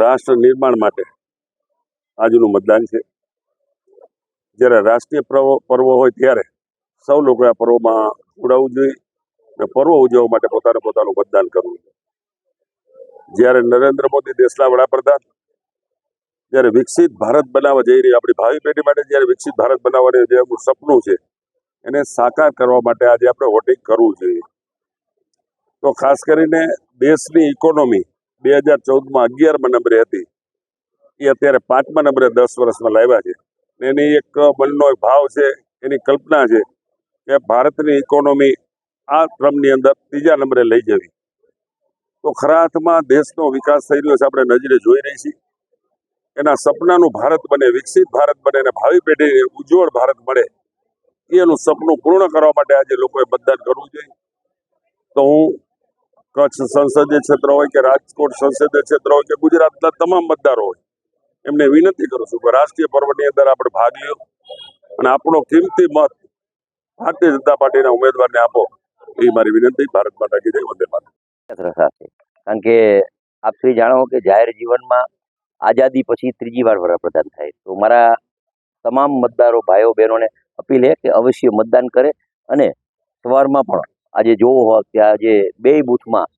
રાષ્ટ્ર નિર્માણ માટે આજનું મતદાન છે. જ્યારે રાષ્ટ્રીય પર્વ હોય ત્યારે સૌ લોકો આ પર્વમાં જોડાવવું જોઈએ અને પર્વ ઉજવવા માટે પોતાને પોતાનું મતદાન કરવું જોઈએ. જ્યારે નરેન્દ્ર મોદી દેશના વડાપ્રધાન, જ્યારે વિકસિત ભારત બનાવવા જઈ રહી, આપણી ભાવિ પેઢી માટે જ્યારે વિકસિત ભારત બનાવવાની જે આપણું સપનું છે, એને સાકાર કરવા માટે આજે આપણે વોટિંગ કરવું જોઈએ. તો ખાસ કરીને દેશની ઇકોનોમી બે હજાર ચૌદમાં અગિયારમાં નંબરે હતી. એ અત્યારે પાંચમા નંબરે દસ વર્ષમાં લાવ્યા છે. એની એક મનનો એક ભાવ છે, એની કલ્પના છે કે ભારતની ઇકોનોમી આ ક્રમની અંદર ત્રીજા નંબરે લઈ જવી. તો ખરા અર્થમાં દેશનો વિકાસ થઈ રહ્યો છે, આપણે નજરે જોઈ રહી છીએ. એના સપનાનું ભારત બને, વિકસિત ભારત બને અને ભાવિ પેઢીને ઉજ્જવળ ભારત મળે એનું સપનું પૂર્ણ કરવા માટે આજે લોકોએ મતદાન કરવું જોઈએ. તો હું કચ્છ સંસદીય ક્ષેત્ર હોય કે રાજકોટ સંસદીય ક્ષેત્ર હોય કે ગુજરાતના તમામ મતદારો હોય, એમને વિનંતી કરું છું કે રાષ્ટ્રીય પર્વની અંદર આપણે ભાગ લ્યો અને આપણો કિંમતી મત ભારતીય જનતા પાર્ટીના ઉમેદવારને આપો. એ મારી વિનંતી. ભારત માતા કી વંદે માતા કારણ કે આપ શ્રી જાણો કે જાહેર જીવનમાં આઝાદી પછી ત્રીજી વાર વડાપ્રધાન થાય. તો મારા તમામ મતદારો ભાઈઓ બહેનોને અપીલ હે કે અવશ્ય મતદાન કરે અને સવારમાં પણ આજે જોવો હોય કે આજે બે બૂથમાં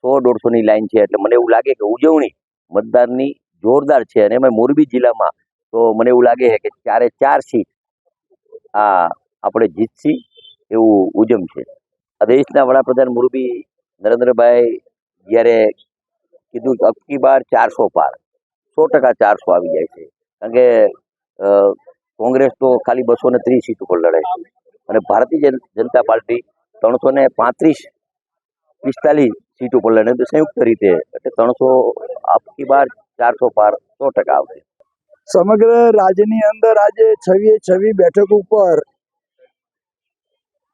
સો દોઢસોની લાઈન છે એટલે મને એવું લાગે કે ઉજવણી મતદારની જોરદાર છે અને એમાં મોરબી જિલ્લામાં તો મને એવું લાગે છે કે ચારે ચાર સીટ આ આપણે જીતશી એવું ઉજમ છે. આ દેશના વડાપ્રધાન મોરબી નરેન્દ્રભાઈ જ્યારે કીધું અબકી બાર ચારસો પાર, સો ટકા ચારસો આવી જાય છે. કારણ કે કોંગ્રેસ તો ખાલી બસો ને ત્રીસ સીટ ઉપર લડે છે. અને ભારતીય જન- જનતા પાર્ટી ત્રણસો ને પાંત્રીસ, પિસ્તાલીસ સીટ ઉપર લઈને સંયુક્ત રીતે, એટલે ત્રણસો અબકી બાર ચારસો પાર સો ટકા આવશે. સમગ્ર રાજ્યની અંદર આજે છવીએ છવી બેઠક ઉપર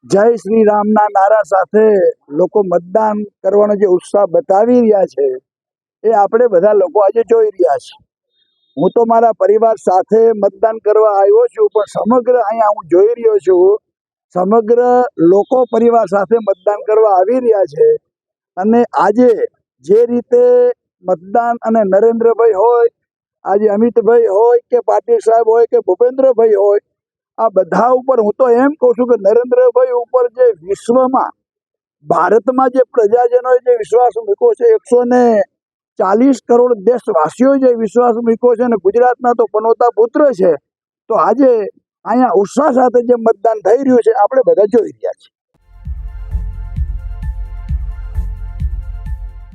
જય શ્રી રામના નારા સાથે લોકો મતદાન કરવાનો જે ઉત્સાહ બતાવી રહ્યા છે, એ આપણે બધા લોકો આજે જોઈ રહ્યા છે. હું તો મારા પરિવાર સાથે મતદાન કરવા આવ્યો છું, પણ સમગ્ર અહીંયા હું જોઈ રહ્યો છું, સમગ્ર લોકો પરિવાર સાથે મતદાન કરવા આવી રહ્યા છે. અને આજે જે રીતે મતદાન અને નરેન્દ્રભાઈ હોય, આજે અમિતભાઈ હોય કે પાટીલ સાહેબ હોય કે ભૂપેન્દ્રભાઈ હોય, આ બધા ઉપર હું તો એમ કહું છું કે નરેન્દ્રભાઈ ઉપર જે વિશ્વમાં, ભારતમાં જે પ્રજાજનોએ જે વિશ્વાસ મૂક્યો છે, એકસો ને ચાલીસ કરોડ દેશવાસીઓએ જે વિશ્વાસ મૂક્યો છે અને ગુજરાતના તો પનોતા પુત્ર છે, તો આજે અહીંયા ઉત્સાહ સાથે જે મતદાન થઈ રહ્યું છે, આપણે બધા જોઈ રહ્યા છીએ.